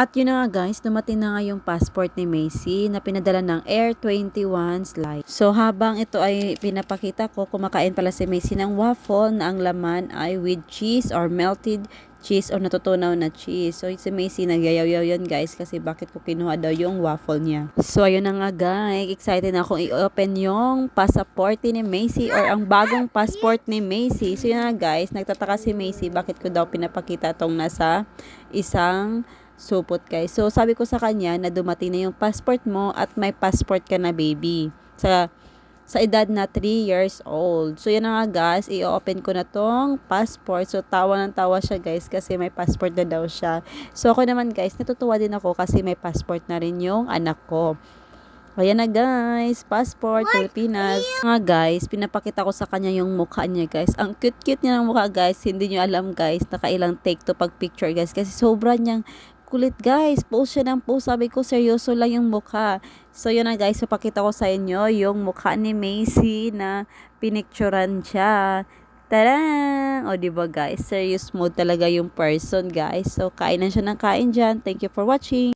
At yun na nga guys, dumating na nga yung passport ni Macy na pinadala ng Air 21 Slide. So habang ito ay pinapakita ko, kumakain pala si Macy ng waffle na ang laman ay with cheese or melted cheese or natutunaw na cheese. So si Macy nagyayaw-yaw yan guys kasi bakit ko kinuha daw yung waffle niya. So ayun na nga guys, excited na akong i-open yung passport ni Macy or ang bagong passport ni Macy. So yun na guys, nagtataka si Macy bakit ko daw pinapakita tong nasa isang supot guys. So sabi ko sa kanya na dumating na yung passport mo at may passport ka na baby. Sa sa edad na 3 years old. So yan na nga guys, i-open ko na tong passport. So tawa ng tawa siya guys kasi may passport na daw siya. So ako naman guys, natutuwa din ako kasi may passport na rin yung anak ko. Ayan na guys, passport, Pilipinas. Nga guys, pinapakita ko sa kanya yung mukha niya guys. Ang cute-cute niya ng mukha guys. Hindi niyo alam guys, nakailang take to pag picture guys. Kasi sobra niyang kulit guys. Post siya ng post. Sabi ko, seryoso lang yung mukha. So yun na guys, papakita ko sa inyo yung mukha ni Macy na pinicturan siya. Tarang! O diba guys, serious mode talaga yung person guys. So kain na siya ng kain dyan. Thank you for watching.